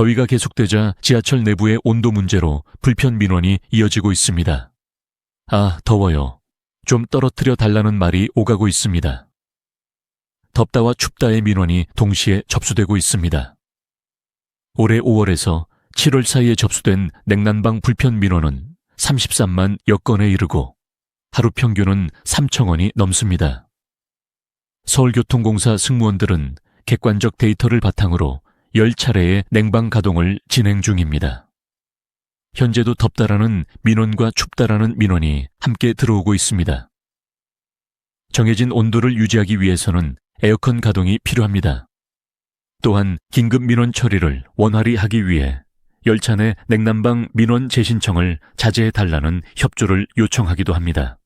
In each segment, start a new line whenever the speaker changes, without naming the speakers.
더위가 계속되자 지하철 내부의 온도 문제로 불편 민원이 이어지고 있습니다. 아, 더워요. 좀 떨어뜨려 달라는 말이 오가고 있습니다. 덥다와 춥다의 민원이 동시에 접수되고 있습니다. 올해 5월에서 7월 사이에 접수된 냉난방 불편 민원은 33만 여 건에 이르고 하루 평균은 3천 원이 넘습니다. 서울교통공사 승무원들은 객관적 데이터를 바탕으로 10차례의 냉방 가동을 진행 중입니다. 현재도 덥다라는 민원과 춥다라는 민원이 함께 들어오고 있습니다. 정해진 온도를 유지하기 위해서는 에어컨 가동이 필요합니다. 또한 긴급 민원 처리를 원활히 하기 위해 열차 내 냉난방 민원 재신청을 자제해 달라는 협조를 요청하기도 합니다.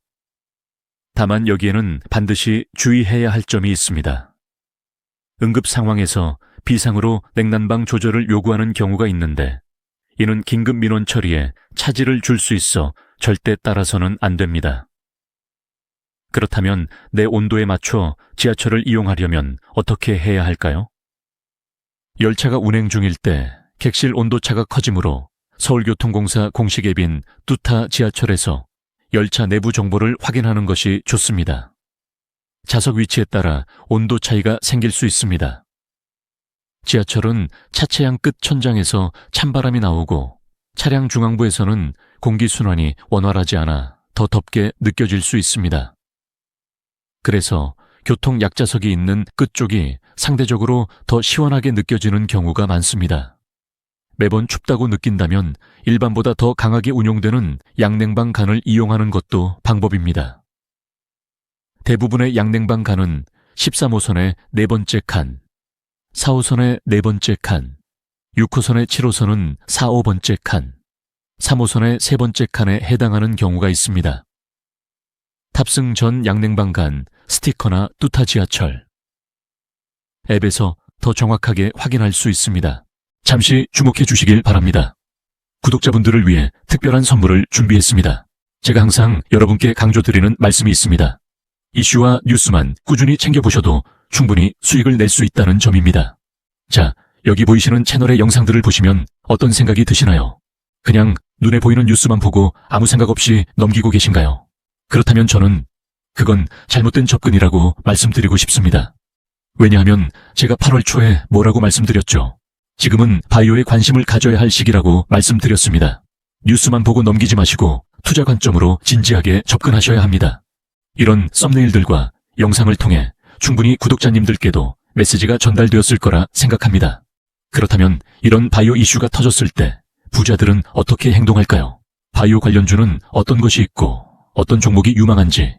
다만 여기에는 반드시 주의해야 할 점이 있습니다. 응급 상황에서 비상으로 냉난방 조절을 요구하는 경우가 있는데 이는 긴급 민원 처리에 차질을 줄 수 있어 절대 따라서는 안 됩니다. 그렇다면 내 온도에 맞춰 지하철을 이용하려면 어떻게 해야 할까요? 열차가 운행 중일 때 객실 온도차가 커지므로 서울교통공사 공식 앱인 뚜타 지하철에서 열차 내부 정보를 확인하는 것이 좋습니다. 좌석 위치에 따라 온도 차이가 생길 수 있습니다. 지하철은 차체양 끝 천장에서 찬바람이 나오고 차량 중앙부에서는 공기순환이 원활하지 않아 더 덥게 느껴질 수 있습니다. 그래서 교통 약자석이 있는 끝쪽이 상대적으로 더 시원하게 느껴지는 경우가 많습니다. 매번 춥다고 느낀다면 일반보다 더 강하게 운용되는 양냉방 간을 이용하는 것도 방법입니다. 대부분의 양냉방 간은 13호선의 네 번째 칸, 4호선의 네 번째 칸, 6호선의 7호선은 4, 5번째 칸, 3호선의 세 번째 칸에 해당하는 경우가 있습니다. 탑승 전 양냉방 간 스티커나 뚜타 지하철 앱에서 더 정확하게 확인할 수 있습니다. 잠시 주목해 주시길 바랍니다. 구독자분들을 위해 특별한 선물을 준비했습니다. 제가 항상 여러분께 강조드리는 말씀이 있습니다. 이슈와 뉴스만 꾸준히 챙겨보셔도 충분히 수익을 낼 수 있다는 점입니다. 자, 여기 보이시는 채널의 영상들을 보시면 어떤 생각이 드시나요? 그냥 눈에 보이는 뉴스만 보고 아무 생각 없이 넘기고 계신가요? 그렇다면 저는 그건 잘못된 접근이라고 말씀드리고 싶습니다. 왜냐하면 제가 8월 초에 뭐라고 말씀드렸죠? 지금은 바이오에 관심을 가져야 할 시기라고 말씀드렸습니다. 뉴스만 보고 넘기지 마시고 투자 관점으로 진지하게 접근하셔야 합니다. 이런 썸네일들과 영상을 통해 충분히 구독자님들께도 메시지가 전달되었을 거라 생각합니다. 그렇다면 이런 바이오 이슈가 터졌을 때 부자들은 어떻게 행동할까요? 바이오 관련주는 어떤 것이 있고 어떤 종목이 유망한지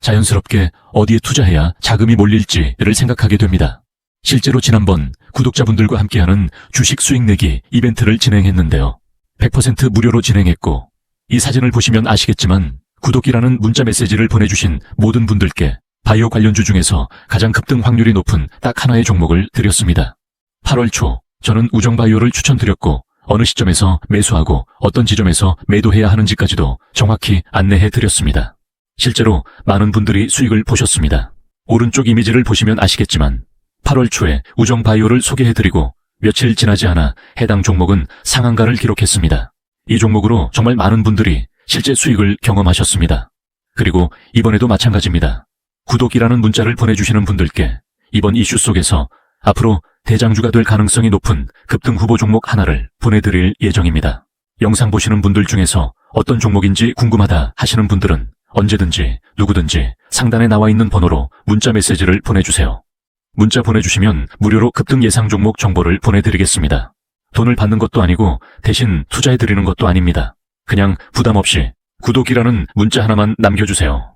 자연스럽게 어디에 투자해야 자금이 몰릴지를 생각하게 됩니다. 실제로 지난번 구독자분들과 함께하는 주식 수익 내기 이벤트를 진행했는데요. 100% 무료로 진행했고 이 사진을 보시면 아시겠지만 구독이라는 문자 메시지를 보내주신 모든 분들께 바이오 관련주 중에서 가장 급등 확률이 높은 딱 하나의 종목을 드렸습니다. 8월 초 저는 우정바이오를 추천드렸고 어느 시점에서 매수하고 어떤 지점에서 매도해야 하는지까지도 정확히 안내해 드렸습니다. 실제로 많은 분들이 수익을 보셨습니다. 오른쪽 이미지를 보시면 아시겠지만 8월 초에 우정바이오를 소개해드리고 며칠 지나지 않아 해당 종목은 상한가를 기록했습니다. 이 종목으로 정말 많은 분들이 실제 수익을 경험하셨습니다. 그리고 이번에도 마찬가지입니다. 구독이라는 문자를 보내주시는 분들께 이번 이슈 속에서 앞으로 대장주가 될 가능성이 높은 급등 후보 종목 하나를 보내드릴 예정입니다. 영상 보시는 분들 중에서 어떤 종목인지 궁금하다 하시는 분들은 언제든지 누구든지 상단에 나와 있는 번호로 문자 메시지를 보내주세요. 문자 보내주시면 무료로 급등 예상 종목 정보를 보내드리겠습니다. 돈을 받는 것도 아니고 대신 투자해드리는 것도 아닙니다. 그냥 부담 없이 구독이라는 문자 하나만 남겨주세요.